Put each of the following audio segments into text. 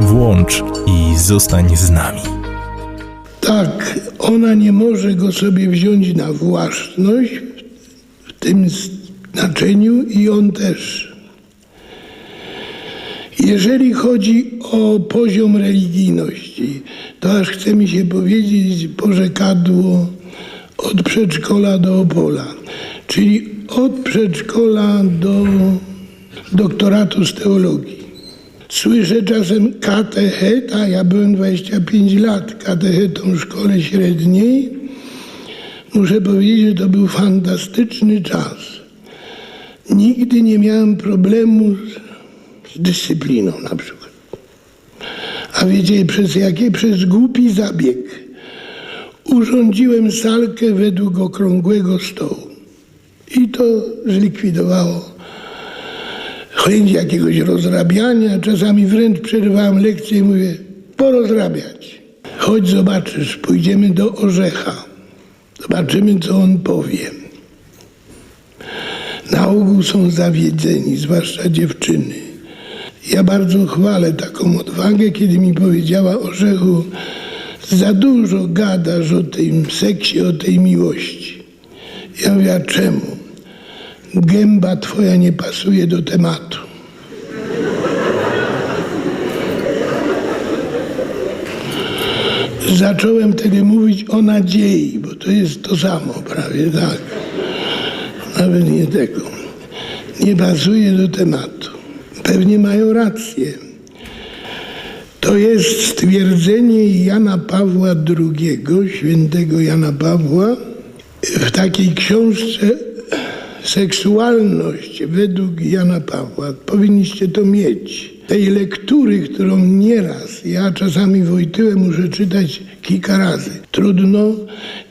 Włącz i zostań z nami. Tak, ona nie może go sobie wziąć na własność w tym znaczeniu i on też. Jeżeli chodzi o poziom religijności, to aż chce mi się powiedzieć porzekadło od przedszkola do Opola, czyli od przedszkola do doktoratu z teologii. Słyszę czasem katecheta, ja byłem 25 lat katechetą w szkole średniej. Muszę powiedzieć, że to był fantastyczny czas. Nigdy nie miałem problemu z, dyscypliną na przykład. A wiecie przez jakie? Przez głupi zabieg. Urządziłem salkę według okrągłego stołu. I to zlikwidowało chęć jakiegoś rozrabiania. Czasami wręcz przerywałem lekcję i mówię, porozrabiać. Chodź zobaczysz, pójdziemy do Orzecha. Zobaczymy, co on powie. Na ogół są zawiedzeni, zwłaszcza dziewczyny. Ja bardzo chwalę taką odwagę, kiedy mi powiedziała Orzechu, za dużo gadasz o tym seksie, o tej miłości. Ja mówię, a czemu? Gęba twoja nie pasuje do tematu. Zacząłem wtedy mówić o nadziei, bo to jest to samo prawie, tak. Nawet nie tego. Nie pasuje do tematu. Pewnie mają rację. To jest stwierdzenie Jana Pawła II, świętego Jana Pawła, w takiej książce Seksualność według Jana Pawła. Powinniście to mieć. Tej lektury, którą nieraz, ja czasami Wojtyłę muszę czytać kilka razy. Trudno,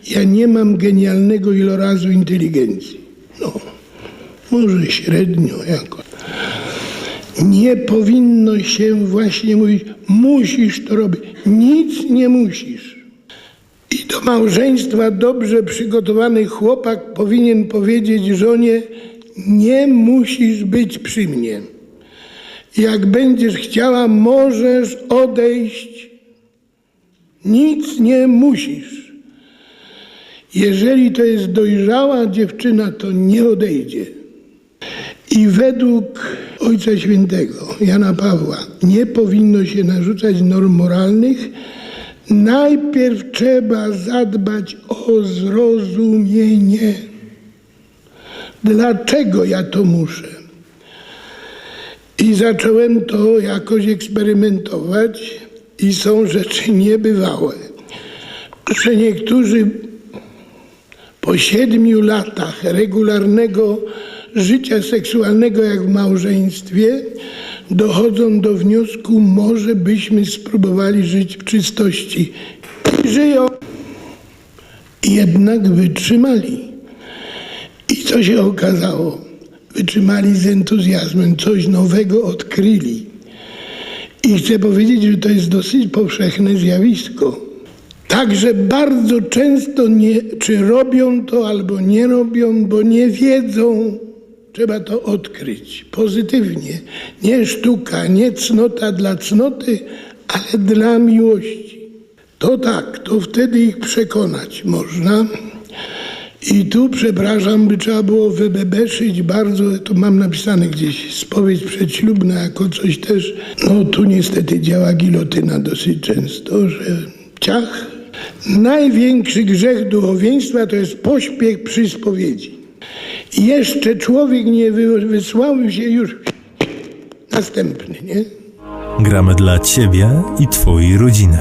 ja nie mam genialnego ilorazu inteligencji. No, może średnio jakoś. Nie powinno się właśnie mówić, musisz to robić. Nic nie musisz. I do małżeństwa dobrze przygotowany chłopak powinien powiedzieć żonie: Nie musisz być przy mnie. Jak będziesz chciała, możesz odejść. Nic nie musisz. Jeżeli to jest dojrzała dziewczyna, to nie odejdzie. I według Ojca Świętego Jana Pawła nie powinno się narzucać norm moralnych. Najpierw trzeba zadbać o zrozumienie. Dlaczego ja to muszę? I zacząłem to jakoś eksperymentować, i są rzeczy niebywałe, że niektórzy po siedmiu latach regularnego życia seksualnego, jak w małżeństwie, dochodzą do wniosku, może byśmy spróbowali żyć w czystości. I żyją. Jednak wytrzymali. I co się okazało? Wytrzymali z entuzjazmem, coś nowego odkryli. I chcę powiedzieć, że to jest dosyć powszechne zjawisko. Także bardzo często nie, czy robią to albo nie robią, bo nie wiedzą. Trzeba to odkryć pozytywnie. Nie sztuka, nie cnota dla cnoty, ale dla miłości. To tak, to wtedy ich przekonać można. I tu, przepraszam, by trzeba było wybebeszyć bardzo, to mam napisane gdzieś, spowiedź przedślubna jako coś też, no tu niestety działa gilotyna dosyć często, że ciach. Największy grzech duchowieństwa to jest pośpiech przy spowiedzi. Jeszcze człowiek nie wy- wysławił się już następny, nie? Gramy dla Ciebie i Twojej rodziny.